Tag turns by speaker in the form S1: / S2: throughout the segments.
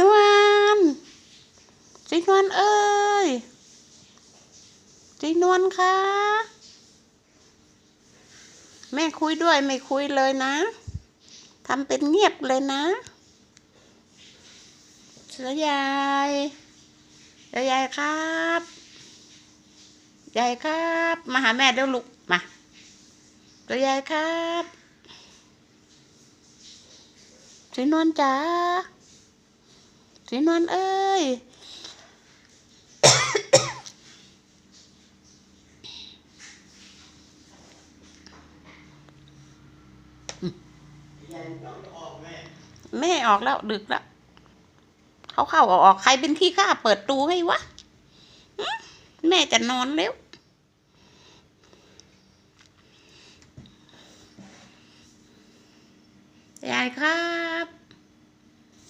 S1: นวลสีนวลเอ้ยสีนวลคะแม่คุยด้วยไม่คุยเลยนะทำเป็นเงียบเลยนะเสือยายเสือยายครับยายครับ มาหาแม่เดี๋ยวลูกมาเสือยายครับสีนวลจ๋า สีนวลเอ้ยแม่ออกแล้วดึกแล้วเขาเข้าออกออกใครเป็นที่ข้าเปิดตูให้วะแม่จะนอนแล้วยายครับ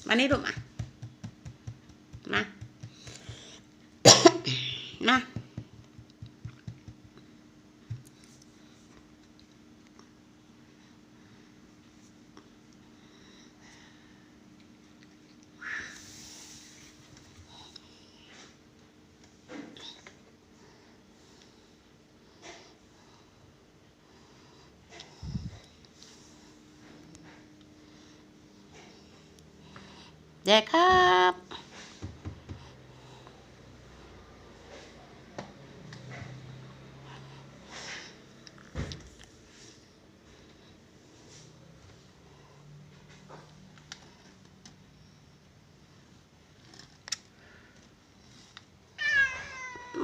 S1: มานี่ลูกมา มา มายายครับ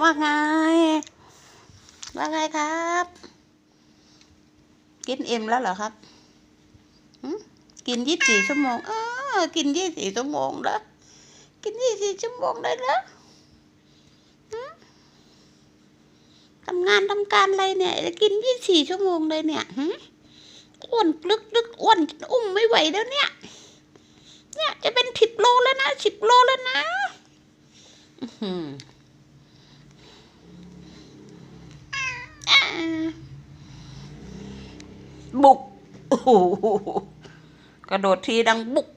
S1: ว่าไง ว่าไงครับ กินเอ็มแล้วเหรอครับกินยี่สิบสี่ชั่วโมง เออ กินยี่สิบสี่ชั่วโมงแล้วกินยี่สิบสี่ชั่วโมงได้แล้วทำงานทำการอะไรเนี่ย กินยี่สิบสี่ชั่วโมงเลยเนี่ยอ้วนลึกลึกอ้วนอุ้มไม่ไหวแล้วเนี่ย เนี่ยจะเป็นสิบโลแล้วนะสิบโลแล้วนะ อื้อหือ บุก โอ้โหกระโดดทีดังบุก